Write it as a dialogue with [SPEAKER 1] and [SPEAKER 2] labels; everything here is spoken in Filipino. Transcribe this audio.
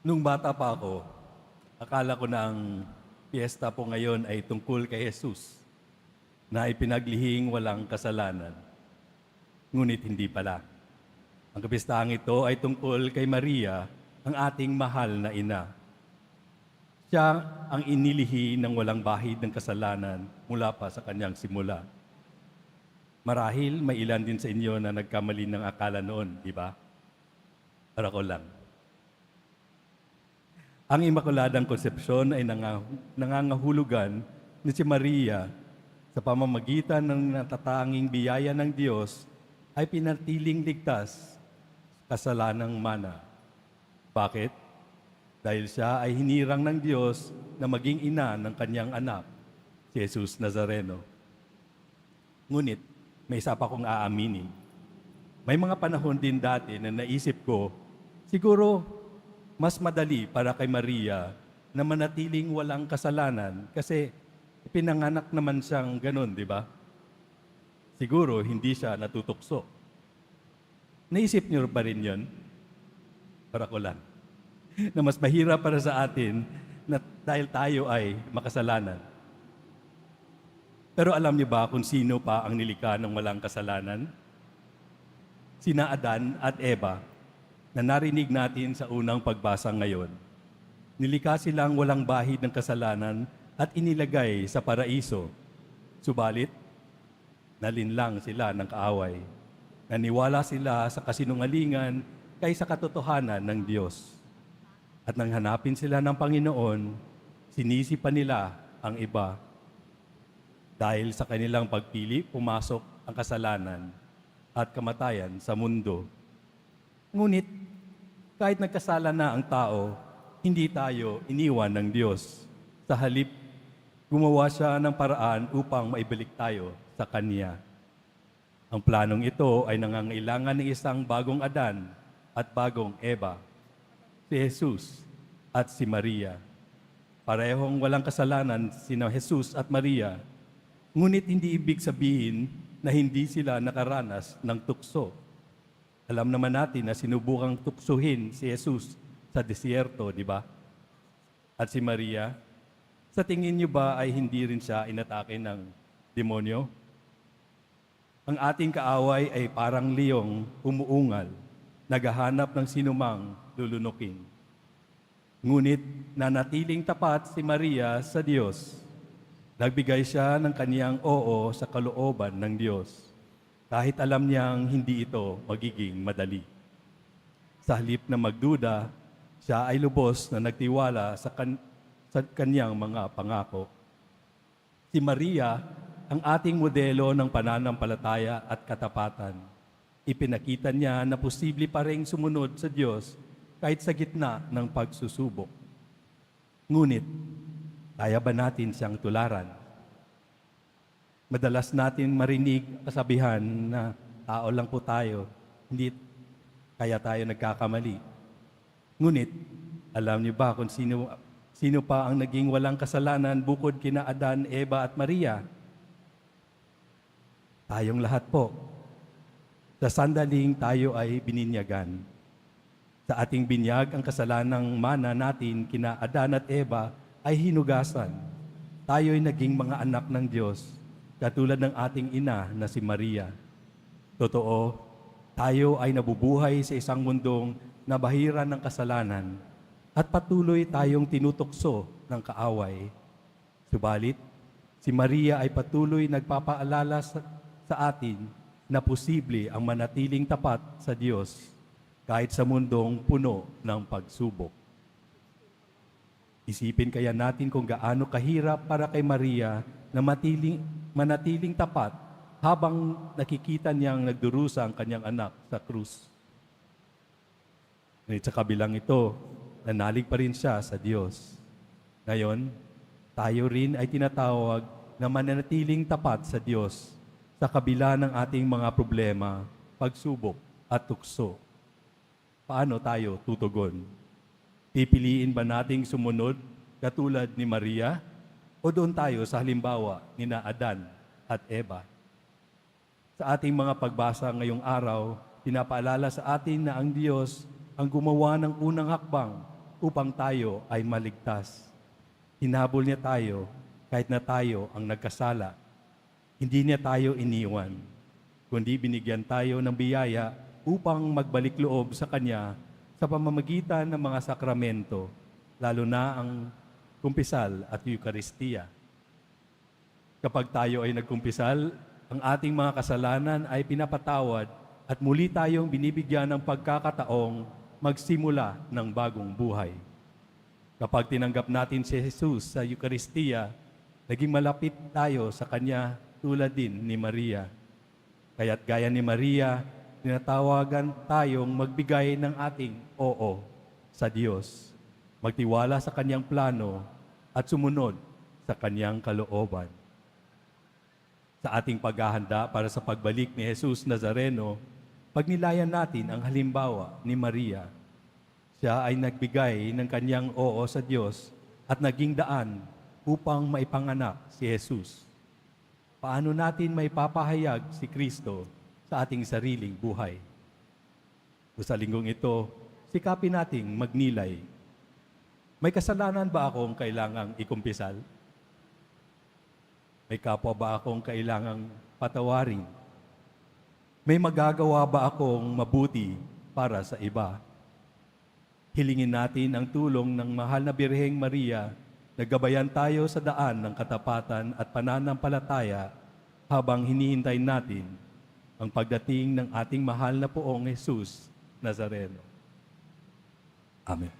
[SPEAKER 1] Nung bata pa ako, akala ko na ang piyesta po ngayon ay tungkol kay Jesus na ipinaglihing walang kasalanan. Ngunit hindi pala. Ang kapistahan ito ay tungkol kay Maria, ang ating mahal na ina. Siya ang inilihi ng walang bahid ng kasalanan mula pa sa kanyang simula. Marahil may ilan din sa inyo na nagkamali ng akala noon, di ba? Para ko lang. Ang Immaculadang Konsepsyon ay nanga- nangangahulugan ni si Maria sa pamamagitan ng natatanging biyaya ng Diyos ay pinatiling ligtas kasalanang mana. Bakit? Dahil siya ay hinirang ng Diyos na maging ina ng kanyang anak, si Jesus Nazareno. Ngunit, may isa pa kong aaminin. May mga panahon din dati na naisip ko, siguro mas madali para kay Maria na manatiling walang kasalanan kasi pinanganak naman siyang ganun, di ba? Siguro hindi siya natutukso. Naisip niyo ba rin yun? Para ko lang. na mas mahirap para sa atin na dahil tayo ay makasalanan. Pero alam niyo ba kung sino pa ang nilikha ng walang kasalanan? Sina Adan at Eva na narinig natin sa unang pagbasa ngayon. Nilikha silang walang bahid ng kasalanan at inilagay sa paraiso. Subalit, nalinlang sila ng kaaway. Naniwala sila sa kasinungalingan kaysa katotohanan ng Diyos. At nang hanapin sila ng Panginoon, sinisi pa nila ang iba. Dahil sa kanilang pagpili, pumasok ang kasalanan at kamatayan sa mundo. Ngunit, kahit nagkasala na ang tao, hindi tayo iniwan ng Diyos. Sa halip, gumawa siya ng paraan upang maibalik tayo sa Kanya. Ang planong ito ay nangangailangan ng isang bagong Adan at bagong Eva, si Jesus at si Maria. Parehong walang kasalanan sina Jesus at Maria, ngunit hindi ibig sabihin na hindi sila nakaranas ng tukso. Alam naman natin na sinubukang tuksuhin si Jesus sa desierto, di ba? At si Maria, sa tingin niyo ba ay hindi rin siya inatake ng demonyo? Ang ating kaaway ay parang liyong umuungal, naghahanap ng sinumang lulunukin. Ngunit nanatiling tapat si Maria sa Diyos. Nagbigay siya ng kaniyang oo sa kalooban ng Diyos, kahit alam niyang hindi ito magiging madali. Sa halip na magduda, siya ay lubos na nagtiwala sa, kan- sa kanyang mga pangako. Si Maria, ang ating modelo ng pananampalataya at katapatan. Ipinakita niya na posible pa rin sumunod sa Diyos kahit sa gitna ng pagsusubok. Ngunit, kaya ba natin siyang tularan? Madalas natin marinig kasabihan na tao lang po tayo, hindi kaya tayo nagkakamali. Ngunit, alam niyo ba kung sino, sino pa ang naging walang kasalanan bukod kina Adan, Eva at Maria? Tayong lahat po. Sa sandaling tayo ay bininyagan. Sa ating binyag, ang kasalanang mana natin kina Adan at Eva ay hinugasan. Tayo ay naging mga anak ng Diyos, katulad ng ating ina na si Maria. Totoo, tayo ay nabubuhay sa isang mundong nabahira ng kasalanan at patuloy tayong tinutukso ng kaaway. Subalit, si Maria ay patuloy nagpapaalala sa, sa atin na posible ang manatiling tapat sa Diyos kahit sa mundong puno ng pagsubok. Isipin kaya natin kung gaano kahirap para kay Maria na matiling, manatiling tapat habang nakikita niyang nagdurusa ang kanyang anak sa krus. Ngunit sa kabilang ito, nanalig pa rin siya sa Diyos. Ngayon, tayo rin ay tinatawag na mananatiling tapat sa Diyos sa kabila ng ating mga problema, pagsubok at tukso. Paano tayo tutugon? Pipiliin ba nating sumunod katulad ni Maria o doon tayo sa halimbawa ni na Adan at Eva? Sa ating mga pagbasa ngayong araw, pinapaalala sa atin na ang Diyos ang gumawa ng unang hakbang upang tayo ay maligtas. Hinabol niya tayo kahit na tayo ang nagkasala. Hindi niya tayo iniwan, kundi binigyan tayo ng biyaya upang magbalik loob sa Kanya sa pamamagitan ng mga sakramento, lalo na ang kumpisal at Eukaristiya. Kapag tayo ay nagkumpisal, ang ating mga kasalanan ay pinapatawad at muli tayong binibigyan ng pagkakataong magsimula ng bagong buhay. Kapag tinanggap natin si Jesus sa Eukaristiya, naging malapit tayo sa Kanya tulad din ni Maria. Kaya't gaya ni Maria, tinatawagan tayong magbigay ng ating oo sa Diyos, magtiwala sa Kanyang plano at sumunod sa Kanyang kalooban. Sa ating paghahanda para sa pagbalik ni Jesus Nazareno, pagnilayan natin ang halimbawa ni Maria. Siya ay nagbigay ng kanyang oo sa Diyos at naging daan upang maipanganak si Jesus. Paano natin may papahayag si Kristo sa ating sariling buhay? O sa linggong ito, sikapin nating magnilay. May kasalanan ba akong kailangang ikumpisal? May kapwa ba akong kailangang patawarin? May magagawa ba akong mabuti para sa iba? Hilingin natin ang tulong ng mahal na Birheng Maria na gabayan tayo sa daan ng katapatan at pananampalataya habang hinihintay natin ang pagdating ng ating mahal na poong Jesus Nazareno. Amen.